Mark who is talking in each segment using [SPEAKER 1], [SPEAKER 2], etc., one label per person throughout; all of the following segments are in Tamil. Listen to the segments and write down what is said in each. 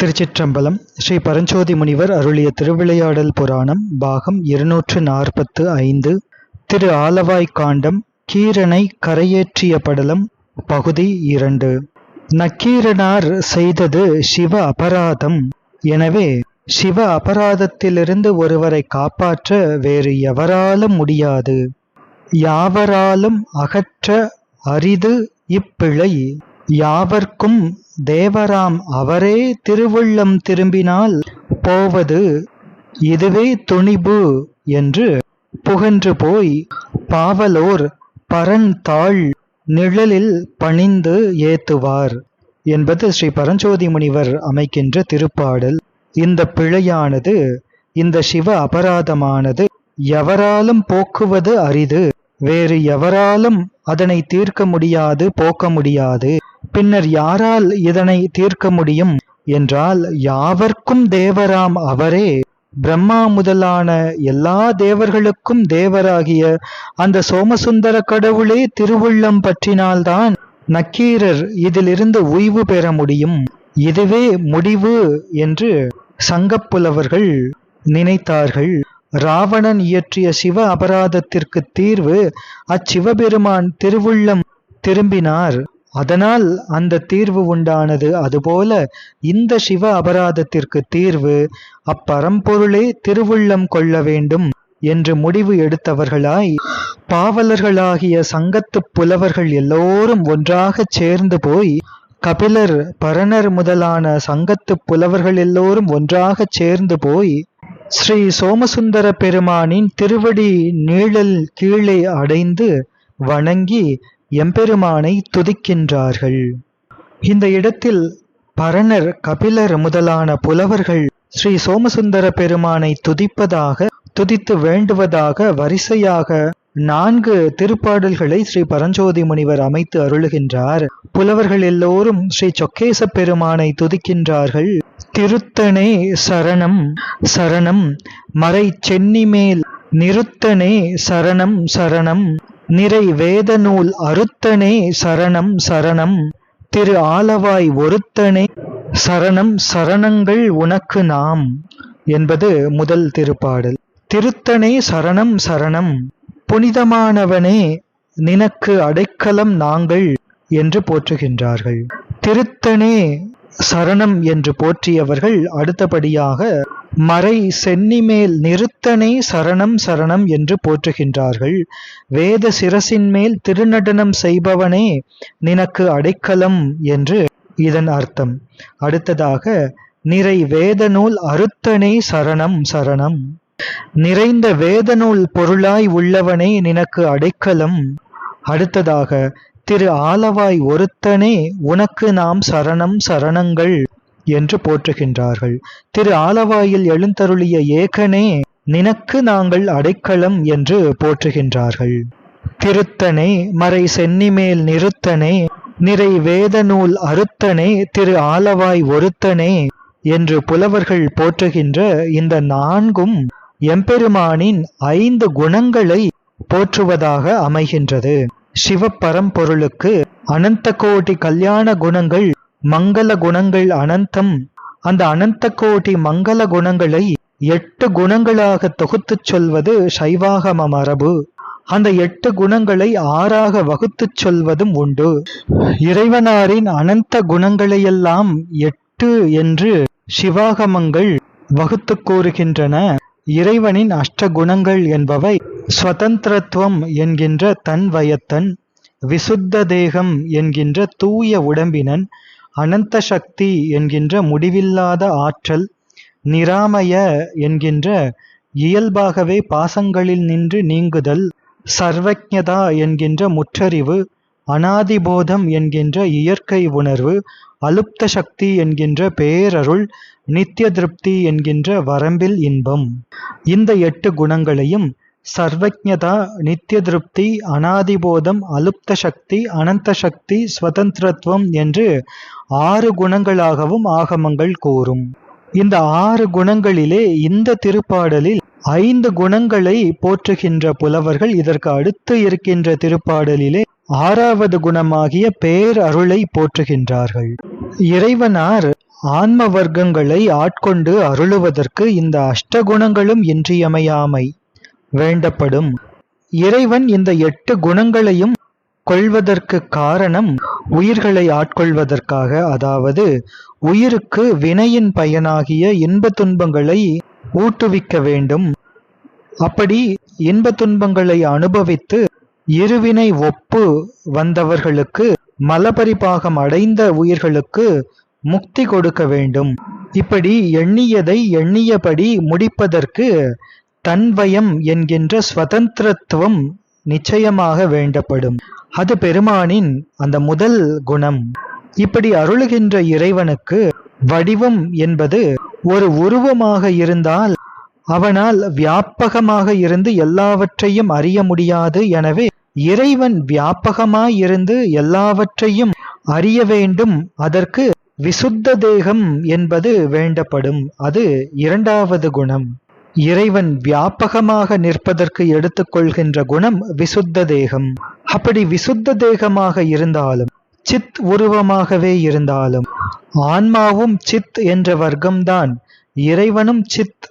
[SPEAKER 1] திருச்சிற்றம்பலம் ஸ்ரீ பரஞ்சோதி முனிவர் அருளிய திருவிளையாடல் புராணம் பாகம் இருநூற்று நாற்பத்து ஐந்து திரு ஆலவாய் காண்டம் கீரனை கரையேற்றிய படலம் பகுதி இரண்டு. நக்கீரனார் செய்தது சிவ அபராதம். எனவே சிவ அபராதத்திலிருந்து ஒருவரை காப்பாற்ற வேறு எவராலும் முடியாது. யாவராலும் அகற்ற அரிது இப்பிழை. யாவர்க்கும் தேவராம் அவரே திருவுள்ளம் திரும்பினால் போவது இதுவே துணிபு என்று புகன்று போய் பாவலோர் பரன்தாள் நிழலில் பணிந்து ஏத்துவார் என்பது ஸ்ரீ பரஞ்சோதி முனிவர் அமைக்கின்ற திருப்பாடல். இந்த பிழையானது இந்த சிவ அபராதமானது எவராலும் போக்குவது அரிது. வேறு எவராலும் அதனை தீர்க்க முடியாது போக்க முடியாது. பின்னர் யாரால் இதனை தீர்க்க முடியும்? என்றால் யாவர்க்கும் தேவராம் அவரே. பிரம்மா முதலான எல்லா தேவர்களுக்கும் தேவராகிய அந்த சோமசுந்தர கடவுளே திருவுள்ளம் பற்றினால்தான் நக்கீரர் இதிலிருந்து ஓய்வு பெற முடியும். இதுவே முடிவு என்று சங்கப்புலவர்கள் நினைத்தார்கள். ராவணன் இயற்றிய சிவ அபராதத்திற்கு தீர்வு அச்சிவபெருமான் திருவுள்ளம் திரும்பினார். அதனால் அந்த தீர்வு உண்டானது அதுபோல இந்த சிவ அபராதத்திற்கு தீர்வு அப்பரம்பொருளே திருவுள்ளம் கொள்ள வேண்டும் என்று முடிவு எடுத்தவர்களாய் பாவலர்களாகிய சங்கத்து புலவர்கள் எல்லோரும் ஒன்றாகச் சேர்ந்து போய் கபிலர் பரணர் முதலான சங்கத்து புலவர்கள் எல்லோரும் ஒன்றாகச் சேர்ந்து போய் ஸ்ரீ சோமசுந்தர பெருமானின் திருவடி நீழல் கீழே அடைந்து வணங்கி எம்பெருமானை துதிக்கின்றார்கள். இந்த இடத்தில் பரணர் கபிலர் முதலான புலவர்கள் ஸ்ரீ சோமசுந்தர பெருமானை துதிப்பதாக துதித்து வேண்டுவதாக வரிசையாக நான்கு திருப்பாடல்களை ஸ்ரீ பரஞ்சோதி முனிவர் அமைத்து அருளுகின்றார். புலவர்கள் எல்லோரும் ஸ்ரீ சொக்கேச பெருமானை துதிக்கின்றார்கள். திருத்தனே சரணம் சரணம் மறை சென்னிமேல் நிறுத்தனே சரணம் சரணம். நிறை வேதநூல் அறுத்தனே சரணம் சரணம். திரு ஆலவாய் ஒருத்தனே சரணம் சரணங்கள் உனக்கு நாம். என்பது முதல் திருப்பாடல். திருத்தனே சரணம் சரணம். புனிதமானவனே நினக்கு அடைக்கலம் நாங்கள் என்று போற்றுகின்றார்கள். திருத்தனே சரணம் என்று போற்றியவர்கள் அடுத்தபடியாக மறை சென்னிமேல் நிறுத்தனை சரணம் சரணம் என்று போற்றுகின்றார்கள். வேத சிரசின் மேல் திருநடனம் செய்பவனே நினக்கு அடைக்கலம் என்று இதன் அர்த்தம். அடுத்ததாக நிறை வேத நூல் அறுத்தனே சரணம் சரணம். நிறைந்த வேத நூல் பொருளாய் உள்ளவனே நினக்கு அடைக்கலம் அடுத்ததாக திரு ஆலவாய் ஒருத்தனே உனக்கு நாம் சரணம் சரணங்கள் என்று போற்றுகின்றார்கள். திரு ஆலவாயில் எழுந்தருளிய ஏகனே நினக்கு நாங்கள் அடைக்கலம் என்று போற்றுகின்றார்கள். திருத்தனே மறை சென்னிமேல் நிறுத்தனே நிறை வேதநூல் அறுத்தனே திரு ஆலவாய் ஒருத்தனே என்று புலவர்கள் போற்றுகின்ற இந்த நான்கும் எம்பெருமானின் ஐந்து குணங்களை போற்றுவதாக அமைகின்றது. சிவபரம்பொருளுக்கு அனந்த கோடி கல்யாண குணங்கள் மங்கள குணங்கள் அனந்தம். அந்த அனந்த கோடி மங்கள குணங்களை எட்டு குணங்களாக தொகுத்துச் சொல்வது சைவாகம மரபு. அந்த எட்டு குணங்களை ஆறாக வகுத்துச் சொல்வதும் உண்டு. இறைவனாரின் அனந்த குணங்களையெல்லாம் எட்டு என்று சிவாகமங்கள் வகுத்து கூறுகின்றன. இறைவனின் அஷ்ட குணங்கள் என்பவை ஸ்வதந்திரத்துவம் என்கின்ற தன் வயத்தன் விசுத்த தேகம் என்கின்ற தூய உடம்பினன் அனந்த சக்தி என்கின்ற முடிவில்லாத ஆற்றல் நிராமய என்கின்ற இயல்பாகவே பாசங்களில் நின்று நீங்குதல் சர்வஜதா என்கின்ற முற்றறிவு அனாதிபோதம் என்கின்ற இயற்கை உணர்வு அலுப்த சக்தி என்கின்ற பேரருள் நித்திய திருப்தி என்கின்ற வரம்பில் இன்பம். இந்த எட்டு குணங்களையும் சர்வஜதா நித்திய திருப்தி அனாதிபோதம் அலுப்த சக்தி அனந்த சக்தி ஸ்வதந்திரத்துவம் என்று ஆறு குணங்களாகவும் ஆகமங்கள் கூறும். இந்த ஆறு குணங்களிலே இந்த திருப்பாடலில் ஐந்து குணங்களை போற்றுகின்ற புலவர்கள் இதற்கு அடுத்து இருக்கின்ற திருப்பாடலிலே ஆறாவது குணமாகிய பேர் அருளை போற்றுகின்றார்கள். இறைவனார் ஆன்ம வர்க்கங்களை ஆட்கொண்டு அருளுவதற்கு இந்த அஷ்டகுணங்களும் இன்றியமையாமை. வேண்டப்படும். இறைவன் இந்த எட்டு குணங்களையும் கொள்வதற்கு காரணம் உயிர்களை ஆட்கொள்வதற்காக அதாவது உயிருக்கு வினையின் பயனாகிய இன்ப துன்பங்களை ஊட்டுவிக்க வேண்டும். அப்படி இன்ப துன்பங்களை அனுபவித்து இருவினை ஒப்பு வந்தவர்களுக்கு மலபரிபாகம் அடைந்த உயிர்களுக்கு முக்தி கொடுக்க வேண்டும். இப்படி எண்ணியதை எண்ணியபடி முடிப்பதற்கு தன்வயம் என்கின்ற ஸ்வதந்திரத்துவம் நிச்சயமாக வேண்டப்படும். அது பெருமானின் அந்த முதல் குணம். இப்படி அருளுகின்ற இறைவனுக்கு வடிவம் என்பது ஒரு உருவமாக இருந்தால் அவனால் வியாபகமாக இருந்து எல்லாவற்றையும் அறிய முடியாது. எனவே இறைவன் வியாபகமாயிருந்து எல்லாவற்றையும் அறிய வேண்டும். அதற்கு விசுத்த தேகம் என்பது வேண்டப்படும். அது இரண்டாவது குணம். இறைவன் வியாபகமாக நிற்பதற்கு எடுத்துக்கொள்கின்ற குணம் விசுத்த தேகம். அப்படி விசுத்த தேகமாக இருந்தாலும் சித் உருவமாகவே இருந்தாலும் ஆன்மாவும் சித் என்ற வர்க்கம்தான் இறைவனும் சித்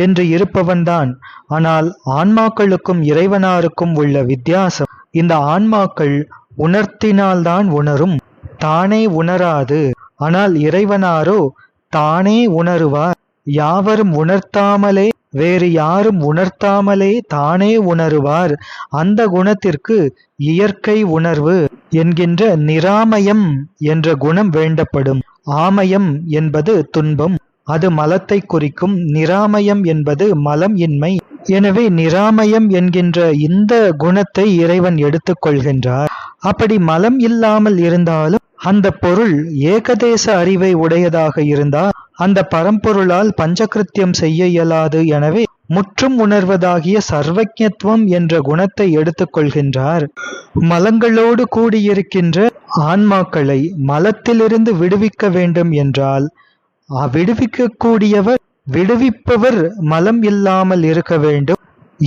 [SPEAKER 1] என்று இருப்பவன்தான். ஆனால் ஆன்மாக்களுக்கும் இறைவனாருக்கும் உள்ள வித்தியாசம் இந்த ஆன்மாக்கள் உணர்த்தினால்தான் உணரும் தானே உணராது. ஆனால் இறைவனாரோ தானே உணருவார். யாவரும் உணர்த்தாமலே வேறு யாரும் உணர்த்தாமலே தானே உணருவார். அந்த குணத்திற்கு இயற்கை உணர்வு என்கின்ற நிராமயம் என்ற குணம் வேண்டப்படும். ஆமயம் என்பது துன்பம் அது மலத்தை குறிக்கும் நிராமயம் என்பது மலம் இன்மை. எனவே நிராமயம் என்கின்ற இந்த குணத்தை இறைவன் எடுத்துக்கொள்கின்றார் அப்படி மலம் இல்லாமல் இருந்தாலும் அந்த பொருள் ஏகதேச அறிவை உடையதாக இருந்தால் அந்த பரம்பொருளால் பஞ்சகிருத்தியம் செய்ய இயலாது எனவே முற்றும் உணர்வதாகிய சர்வஜத்துவம் என்ற குணத்தை எடுத்துக்கொள்கின்றார் மலங்களோடு கூடியிருக்கின்ற ஆன்மாக்களை மலத்திலிருந்து விடுவிக்க வேண்டும் என்றால் விடுவிக்கக்கூடியவர் விடுவிப்பவர் மலம் இல்லாமல் இருக்க வேண்டும்.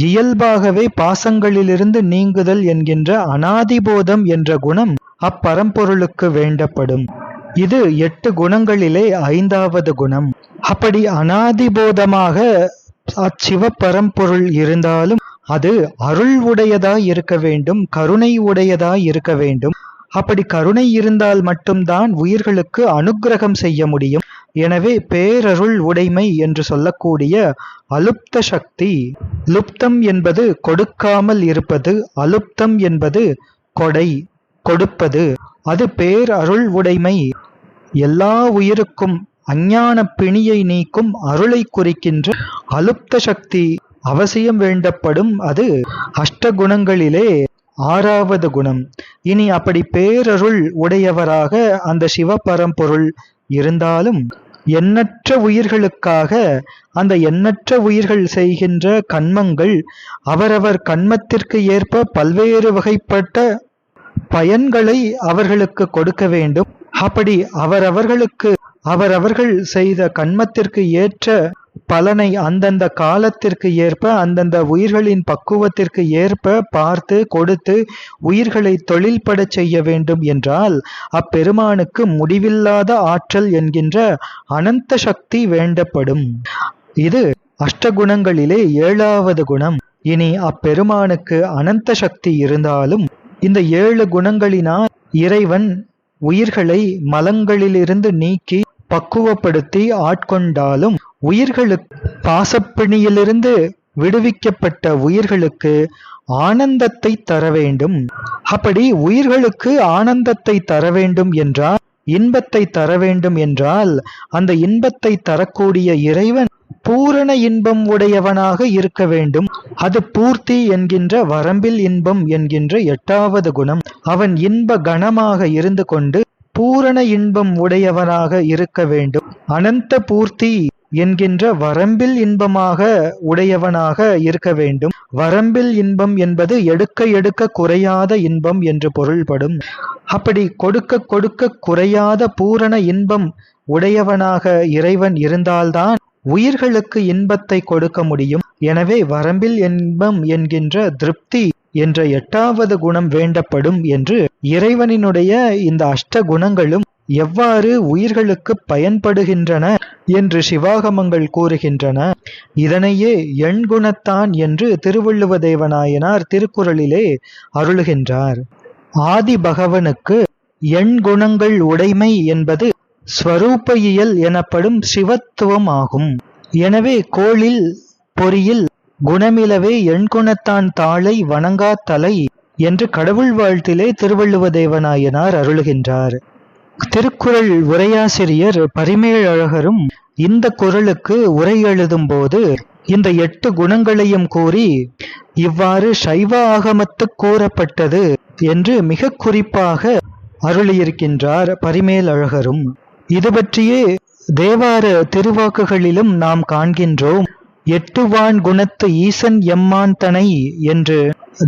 [SPEAKER 1] இயல்பாகவே பாசங்களிலிருந்து நீங்குதல் என்கின்ற அனாதிபோதம் என்ற குணம் அப்பரம்பொருளுக்கு வேண்டப்படும். இது எட்டு குணங்களிலே ஐந்தாவது குணம். அப்படி அனாதிபோதமாக அச்சிவ பரம்பொருள் இருந்தாலும் அது அருள் உடையதாய் இருக்க வேண்டும் கருணை உடையதாய் இருக்க வேண்டும். அப்படி கருணை இருந்தால் மட்டும்தான் உயிர்களுக்கு அனுக்கிரகம் செய்ய முடியும். எனவே பேரருள் உடைமை என்று சொல்லக்கூடிய அலுப்த சக்தி. லுப்தம் என்பது கொடுக்காமல் இருப்பது அலுப்தம் என்பது கொடை. கொடுப்பது. அது பேரருள் உடைமை. எல்லா உயிருக்கும் அஞ்ஞான பிணியை நீக்கும் அருளை குறிக்கின்ற அலுப்த சக்தி. அவசியம் வேண்டப்படும் அது அஷ்டகுணங்களிலே ஆறாவது குணம். இனி அப்படி பேரருள் உடையவராக அந்த சிவபரம்பொருள் இருந்தாலும் எண்ணற்ற உயிர்களுக்காக அந்த எண்ணற்ற உயிர்கள் செய்கின்ற கண்மங்கள் அவரவர் கண்மத்திற்கு ஏற்ப பல்வேறு வகைப்பட்ட பயன்களை அவர்களுக்கு கொடுக்க வேண்டும். அப்படி அவரவர்களுக்கு அவரவர்கள் செய்த கண்மத்திற்கு ஏற்ற பலனை அந்தந்த காலத்திற்கு ஏற்ப அந்தந்த உயிர்களின் பக்குவத்திற்கு ஏற்ப பார்த்து கொடுத்து உயிர்களை தொழில்பட செய்ய வேண்டும் என்றால் அப்பெருமானுக்கு முடிவில்லாத ஆற்றல் என்கின்ற அனந்த சக்தி வேண்டப்படும். இது அஷ்டகுணங்களிலே ஏழாவது குணம். இனி அப்பெருமானுக்கு அனந்த சக்தி இருந்தாலும் இந்த ஏழு குணங்களினால் இறைவன் உயிர்களை மலங்களிலிருந்து நீக்கி பக்குவப்படுத்தி ஆட்கொண்டாலும் உயிர்களுக்கு பாசப்பிணியிலிருந்து விடுவிக்கப்பட்ட உயிர்களுக்கு ஆனந்தத்தை தர வேண்டும் அப்படி உயிர்களுக்கு ஆனந்தத்தை தர வேண்டும் என்றால் இன்பத்தை தர வேண்டும் என்றால் அந்த இன்பத்தை தரக்கூடிய இறைவன் பூரண இன்பம் உடையவனாக இருக்க வேண்டும். அது பூர்த்தி என்கின்ற வரம்பில் இன்பம் என்கின்ற எட்டாவது குணம். அவன் இன்ப கணமாக இருந்து கொண்டு பூரண இன்பம் உடையவனாக இருக்க வேண்டும். அனந்த பூர்த்தி என்கின்ற வரம்பில் இன்பமாக உடையவனாக இருக்க வேண்டும். வரம்பில் இன்பம் என்பது எடுக்க எடுக்க குறையாத இன்பம் என்று பொருள்படும். அப்படி கொடுக்க கொடுக்க குறையாத பூரண இன்பம் உடையவனாக இறைவன் இருந்தால்தான் உயிர்களுக்கு இன்பத்தை கொடுக்க முடியும். எனவே வரம்பில் இன்பம் என்கின்ற திருப்தி என்ற எட்டாவது குணம் வேண்டப்படும் என்று இறைவனினுடைய இந்த அஷ்ட குணங்களும் எவ்வாறு உயிர்களுக்கு பயன்படுகின்றன என்று சிவாகமங்கள் கூறுகின்றன. இதனையே எண்குணத்தான் என்று திருவள்ளுவதேவனாயனார் திருக்குறளிலே அருளுகின்றார். ஆதி பகவனுக்கு எண்குணங்கள் உடைமை என்பது ஸ்வரூப இயல் எனப்படும் சிவத்துவம் ஆகும் எனவே கோளில் பொறியில் குணமிலவே எண்குணத்தான் தாளை வணங்கா தலை என்று கடவுள் வாழ்த்திலே திருவள்ளுவதேவனாயனார் அருளுகின்றார். திருக்குறள் உரையாசிரியர் பரிமேழழகரும் இந்த குறளுக்கு உரை எழுதும் போது இந்த எட்டு குணங்களையும் கூறி இவ்வாறு சைவ ஆகமத்து கூறப்பட்டது என்று மிக குறிப்பாக அருளியிருக்கின்றார் பரிமேலழகரும். இது பற்றியே தேவார திருவாக்குகளிலும் நாம் காண்கின்றோம். எட்டுவான் குணத்து ஈசன் எம்மான் தனை என்று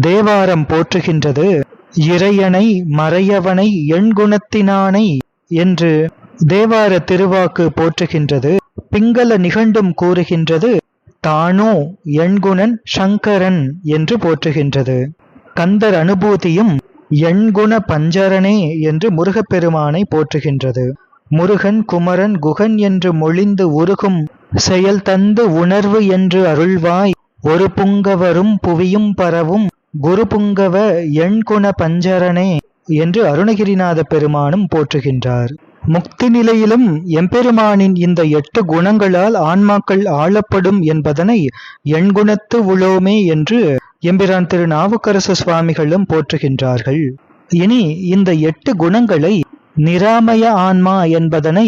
[SPEAKER 1] தேவாரம் போற்றுகின்றது. இறையனை மறையவனை எண்குணத்தினானை என்று தேவார திருவாக்கு போற்றுகின்றது. பிங்கள நிகண்டும் கூறுகின்றது தானோ எண்குணன் சங்கரன் என்று போற்றுகின்றது. கந்தர் அனுபூதியும் எண்குண பஞ்சரனே என்று முருகப்பெருமானை போற்றுகின்றது. முருகன் குமரன் குகன் என்று மொழிந்து உருகும் செயல் தந்து உணர்வு என்று அருள்வாய் ஒரு புங்கவரும் புவியும் பரவும் குரு புங்கவ எண்குண பஞ்சரனே என்று அருணகிரிநாத பெருமானும் போற்றுகின்றார். முக்தி நிலையிலும் எம்பெருமானின் இந்த எட்டு குணங்களால் ஆன்மாக்கள் ஆளப்படும் என்பதனை எண்குணத்து உளோமே என்று எம்பிரான் திரு நாவுக்கரசு சுவாமிகளும் போற்றுகின்றார்கள். இனி இந்த எட்டு குணங்களை நிராமய ஆன்மா என்பதனை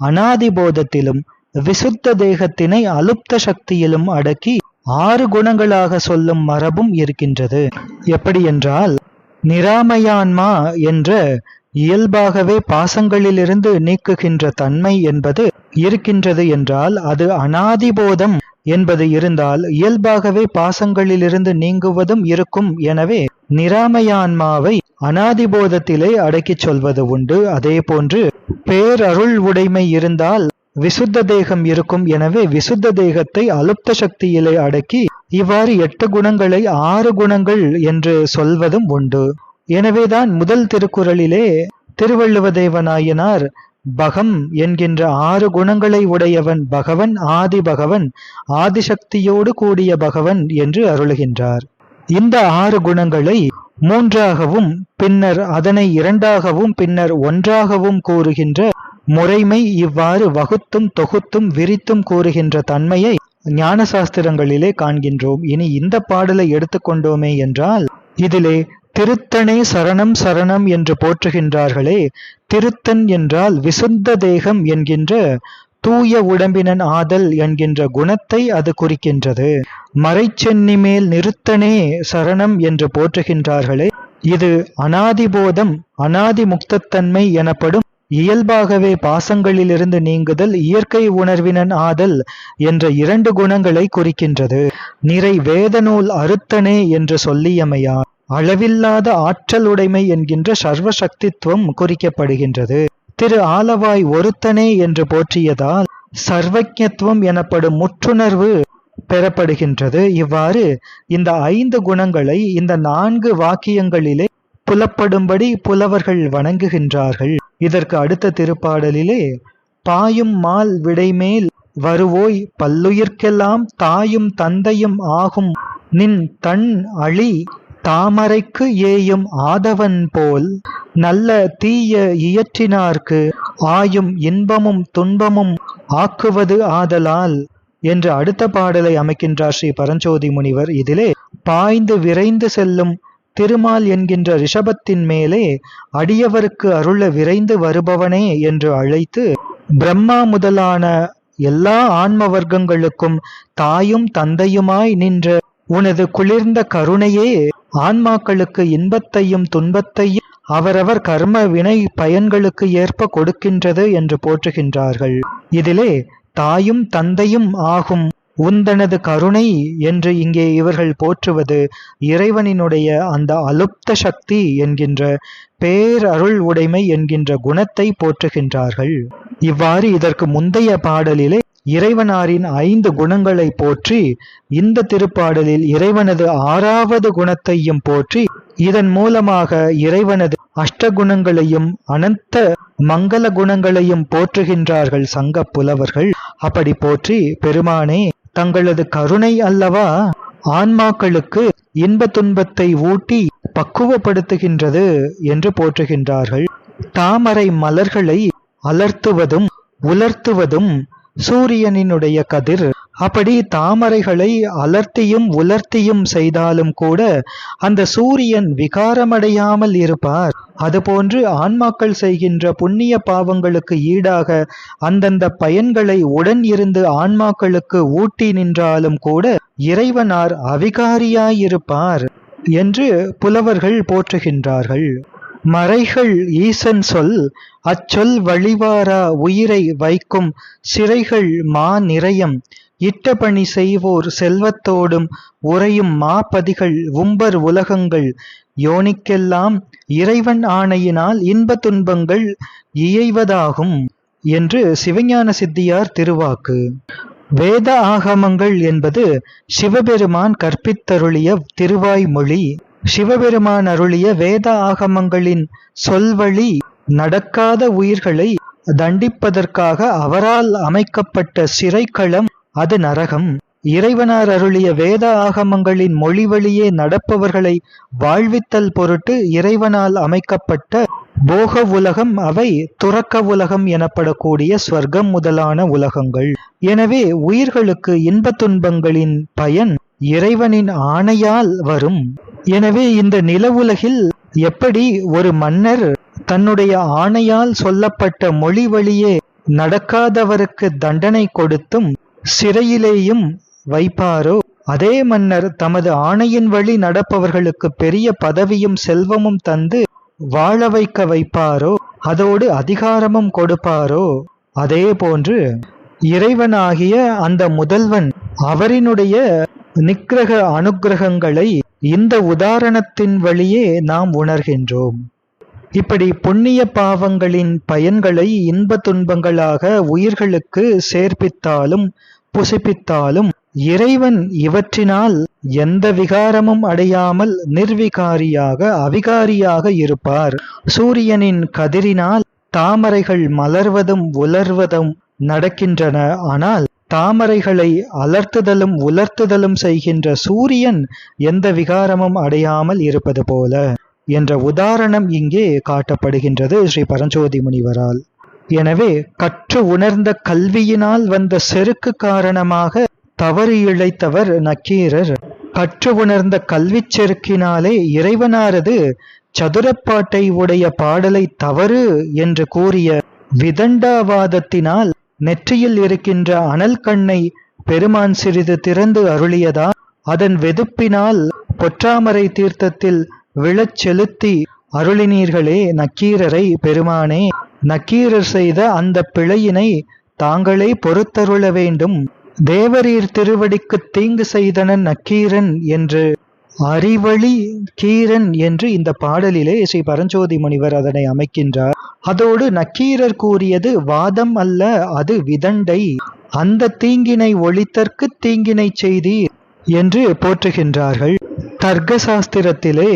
[SPEAKER 1] அனாதிபோதத்திலும் விசுத்த தேகத்தினை அலுப்த சக்தியிலும் அடக்கி ஆறு குணங்களாக சொல்லும் மரபும் இருக்கின்றது. எப்படி என்றால் நிராமயான்மா என்ற இயல்பாகவே பாசங்களிலிருந்து நீக்குகின்ற தன்மை என்பது இருக்கின்றது என்றால் அது அனாதிபோதம் என்பது இருந்தால் இயல்பாகவே பாசங்களிலிருந்து நீங்குவதும் இருக்கும். எனவே நிராமயான்மாவை அனாதிபோதத்திலே அடக்கிச் சொல்வது உண்டு. அதே போன்று பேரருள் உடைமை இருந்தால் விசுத்த தேகம் இருக்கும். எனவே விசுத்த தேகத்தை அலுப்த சக்தியிலே அடக்கி இவ்வாறு எட்டு குணங்களை ஆறு குணங்கள் என்று சொல்வதும் உண்டு. எனவேதான் முதல் திருக்குறளிலே திருவள்ளுவதேவனாயினார் பகம் என்கின்ற ஆறு குணங்களை உடையவன் பகவன் ஆதி பகவன் ஆதிசக்தியோடு கூடிய பகவன் என்று அருளுகின்றார். இந்த ஆறு குணங்களை மூன்றாகவும் பின்னர் அதனை இரண்டாகவும் பின்னர் ஒன்றாகவும் கூறுகின்ற முறைமை இவ்வாறு வகுத்தும் தொகுத்தும் விரித்தும் கூறுகின்ற தன்மையை ஞான சாஸ்திரங்களிலே காண்கின்றோம். இனி இந்த பாடலை எடுத்துக்கொண்டோமே என்றால் இதிலே திருத்தனே சரணம் சரணம் என்று போற்றுகின்றார்களே. திருத்தன் என்றால் விசுத்த தேகம் என்கின்ற தூய உடம்பினன் ஆதல் என்கின்ற குணத்தை அது குறிக்கின்றது. மறைச்சென்னி மேல் நிறுத்தனே சரணம் என்று போற்றுகின்றார்களே. இது அனாதிபோதம் அனாதி முக்தத்தன்மை எனப்படும் இயல்பாகவே பாசங்களிலிருந்து நீங்குதல் இயற்கை உணர்வினன் ஆதல் என்ற இரண்டு குணங்களை குறிக்கின்றது. நிறை வேதநூல் அறுத்தனே என்று சொல்லியமையார் அளவில்லாத ஆற்றல் உடைமை என்கின்ற சர்வசக்தித்துவம் குறிக்கப்படுகின்றது. திரு ஆலவாய் ஒருத்தனே என்று போற்றியதால் சர்வஜத்துவம் எனப்படும் முற்றுணர்வு பெறப்படுகின்றது. இவ்வாறு இந்த ஐந்து குணங்களை இந்த நான்கு வாக்கியங்களிலே புலப்படும்படி புலவர்கள் வணங்குகின்றார்கள். இதற்கு அடுத்த திருப்பாடலிலே பாயும் மால் விடைமேல் வருவோய் பல்லுயிர்க்கெல்லாம் தாயும் தந்தையும் ஆகும். நின் தன் அழி தாமரைக்கு ஏயும் ஆதவன் போல் நல்ல தீய இயற்றினார்க்கு ஆயும் இன்பமும் துன்பமும் ஆக்குவது ஆதலால் என்று அடுத்த பாடலை அமைக்கின்றார் ஸ்ரீ பரஞ்சோதி முனிவர். இதிலே பாய்ந்து விரைந்து செல்லும் திருமால் என்கின்ற ரிஷபத்தின் மேலே அடியவருக்கு அருள விரைந்து வருபவனே என்று அழைத்து பிரம்மா முதலான எல்லா ஆன்ம வர்க்கங்களுக்கும் தாயும் தந்தையுமாய் நின்ற உனது குளிர்ந்த கருணையே ஆன்மாக்களுக்கு இன்பத்தையும் துன்பத்தையும் அவரவர் கர்ம வினை பயன்களுக்கு ஏற்ப கொடுக்கின்றது என்று போற்றுகின்றார்கள். இதிலே தாயும் தந்தையும் ஆகும். உந்தனது கருணை என்று இங்கே இவர்கள் போற்றுவது இறைவனினுடைய அந்த அலுப்த சக்தி என்கின்ற பேரருள் உடைமை என்கின்ற குணத்தை போற்றுகின்றார்கள். இவ்வாறு இதற்கு முந்தைய பாடலிலே இறைவனாரின் ஐந்து குணங்களை போற்றி இந்த திருப்பாடலில் இறைவனது ஆறாவது குணத்தையும் போற்றி இதன் மூலமாக இறைவனது அஷ்டகுணங்களையும் அனந்த மங்கள குணங்களையும் போற்றுகின்றார்கள் சங்க புலவர்கள். அப்படி போற்றி பெருமானே தங்களது கருணை அல்லவா? ஆன்மாக்களுக்கு இன்ப துன்பத்தை ஊட்டி பக்குவப்படுத்துகின்றது என்று போற்றுகின்றார்கள். தாமரை மலர்களை அலர்த்துவதும் உலர்த்துவதும் சூரியனினுடைய கதிர். அப்படி தாமரைகளை அலர்த்தியும் உலர்த்தியும் செய்தாலும் கூட அந்த சூரியன் விகாரமடையாமல் இருப்பார். அதுபோன்று ஆன்மாக்கள் செய்கின்ற புண்ணிய பாவங்களுக்கு ஈடாக அந்தந்த பயன்களை உடன் இருந்து ஆன்மாக்களுக்கு ஊட்டி நின்றாலும் கூட இறைவனார் அவிகாரியாயிருப்பார் என்று புலவர்கள் போற்றுகின்றார்கள். மறைகள் ஈசன் சொல் அச்சொல் வழிவாரா உயிரை வைக்கும் சிறைகள் மா நிறையம். இட்ட பணி செய்வோர் செல்வத்தோடும் உறையும் மாப்பதிகள் உம்பர் உலகங்கள். யோனிக்கெல்லாம் இறைவன் ஆணையினால் இன்ப துன்பங்கள் இயைவதாகும் என்று சிவஞான சித்தியார் திருவாக்கு. வேத ஆகமங்கள் என்பது சிவபெருமான் கற்பித்தருளிய திருவாய்மொழி. சிவபெருமான் அருளிய வேத ஆகமங்களின் சொல்வழி நடக்காத உயிர்களை தண்டிப்பதற்காக அவரால் அமைக்கப்பட்ட சிறைக்களம் அது நரகம். இறைவனார் அருளிய வேத ஆகமங்களின் மொழி வழியே நடப்பவர்களை வாழ்வித்தல் பொருட்டு இறைவனால் அமைக்கப்பட்ட போக உலகம் அவை துறக்க உலகம் எனப்படக்கூடிய ஸ்வர்க்கம் முதலான உலகங்கள். எனவே உயிர்களுக்கு இன்ப துன்பங்களின் பயன் இறைவனின் ஆணையால் வரும். எனவே இந்த நில உலகில் எப்படி ஒரு மன்னர் தன்னுடைய ஆணையால் சொல்லப்பட்ட மொழி வழியே நடக்காதவருக்கு தண்டனை கொடுத்தும் சிறையிலேயும் வைப்பாரோ? அதே மன்னர் தமது ஆணையின் வழி நடப்பவர்களுக்கு பெரிய பதவியும் செல்வமும் தந்து வாழ வைக்க வைப்பாரோ? அதோடு அதிகாரமும் கொடுப்பாரோ? அதே போன்று இறைவனாகிய அந்த முதல்வன் அவரினுடைய நிக்கிரக அனுக்கிரகங்களை இந்த உதாரணத்தின் வழியே நாம் உணர்கின்றோம். இப்படி புண்ணிய பாவங்களின் பயன்களை இன்ப துன்பங்களாக உயிர்களுக்கு சேர்ப்பித்தாலும் புசிப்பித்தாலும் இறைவன் இவற்றினால் எந்த விகாரமும் அடையாமல் நிர்விகாரியாக அவிகாரியாக இருப்பார். சூரியனின் கதிரினால் தாமரைகள் மலர்வதும் உலர்வதும் நடக்கின்றன. ஆனால் தாமரைகளை அலர்த்துதலும் உலர்த்துதலும் செய்கின்ற சூரியன் எந்த விகாரமும் அடையாமல் இருப்பது போல என்ற உதாரணம் இங்கே காட்டப்படுகின்றது ஸ்ரீ பரஞ்சோதி முனிவரால். எனவே கற்று உணர்ந்த கல்வியினால் வந்த செருக்கு காரணமாக தவறு இழைத்தவர் நக்கீரர். கற்று உணர்ந்த கல்வி செருக்கினாலே இறைவனாரது சதுரப்பாட்டை உடைய பாடலை தவறு என்று கூறிய விதண்டாவாதத்தினால் நெற்றியில் இருக்கின்ற அனல் கண்ணை பெருமான் சிறிது திறந்து அருளியதா? அதன் வெதுப்பினால் பொற்றாமரை தீர்த்தத்தில் விழச் செலுத்தி அருளினீர்களே நக்கீரரை பெருமானே. நக்கீரர் செய்த அந்த பிழையினை தாங்களே பொறுத்தருள வேண்டும். தேவரீர் திருவடிக்கு தீங்கு செய்தனன் நக்கீரன் என்று அறிவழி கீரன் என்று இந்த பாடலிலே ஸ்ரீ பரஞ்சோதி முனிவர் அதனை அமைக்கின்றார். அதோடு நக்கீரர் கூறியது வாதம் அல்ல அது விதண்டை. அந்த தீங்கினை ஒழித்தற்கு தீங்கினை செய்தி என்று போற்றுகின்றார்கள். தர்க்க சாஸ்திரத்திலே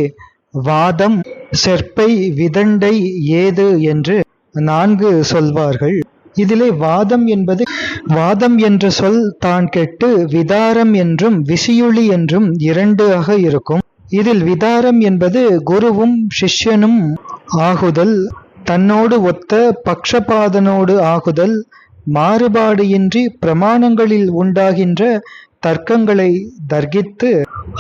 [SPEAKER 1] வாதம் செற்பை விதண்டை ஏது? என்று நான்கு சொல்வார்கள். இதிலே வாதம் என்பது வாதம் என்ற சொல் தான் கெட்டு விதாரம் என்றும் விசியுளி என்றும் இரண்டு ஆக இருக்கும். இதில் விதாரம் என்பது குருவும் சிஷ்யனும் ஆகுதல் தன்னோடு ஒத்த பக்ஷபாதனோடு ஆகுதல் மாறுபாடு இன்றி பிரமாணங்களில் உண்டாகின்ற தர்க்கங்களை தர்கித்து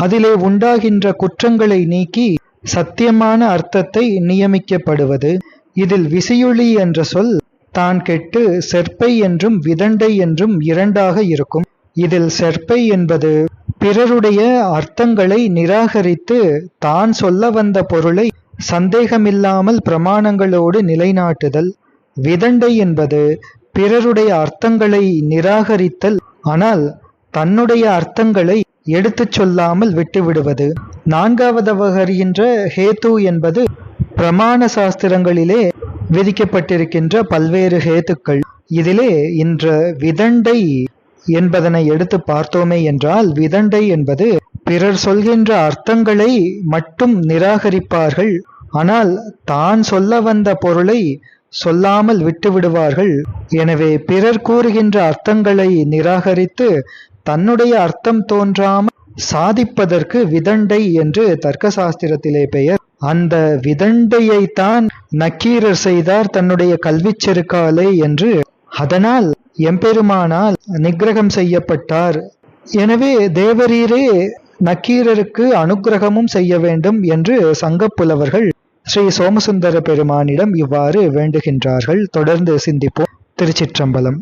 [SPEAKER 1] அதிலே உண்டாகின்ற குற்றங்களை நீக்கி சத்தியமான அர்த்தத்தை நியமிக்கப்படுவது. இதில் விசியுளி என்ற சொல் தான் கெட்டு செற்பை என்றும் விதண்டை என்றும் இரண்டாக இருக்கும். இதில் செற்பை என்பது பிறருடைய அர்த்தங்களை நிராகரித்து தான் சொல்ல வந்த பொருளை சந்தேகமில்லாமல் பிரமாணங்களோடு நிலைநாட்டுதல். விதண்டை என்பது பிறருடைய அர்த்தங்களை நிராகரித்தல் ஆனால் தன்னுடைய அர்த்தங்களை எடுத்துச் சொல்லாமல் விட்டுவிடுவது. நான்காவது வகரின்ற ஹேத்து என்பது பிரமாண சாஸ்திரங்களிலே விதிக்கப்பட்டிருக்கின்ற பல்வேறு ஹேத்துக்கள். இதிலே இன்ற விதண்டை என்பதனை எடுத்து பார்த்தோமே என்றால் விதண்டை என்பது பிறர் சொல்கின்ற அர்த்தங்களை மட்டும் நிராகரிப்பார்கள். ஆனால் தான் சொல்ல வந்த பொருளை சொல்லாமல் விட்டுவிடுவார்கள். எனவே பிறர் கூறுகின்ற அர்த்தங்களை நிராகரித்து தன்னுடைய அர்த்தம் தோன்றாமல் சாதிப்பதற்கு விதண்டை என்று தர்க்க சாஸ்திரத்திலே பெயர் அந்த விதண்டையைத்தான் நக்கீரர் செய்தார் தன்னுடைய கல்விச் செருக்காலே என்று. அதனால் எம்பெருமானால் நிகிரகம் செய்யப்பட்டார். எனவே தேவரீரே நக்கீரருக்கு அனுக்கிரகமும் செய்ய வேண்டும் என்று சங்கப்புலவர்கள் ஸ்ரீ சோமசுந்தர பெருமானிடம் இவ்வாறு வேண்டுகின்றார்கள். தொடர்ந்து சிந்திப்போம். திருச்சிற்றம்பலம்.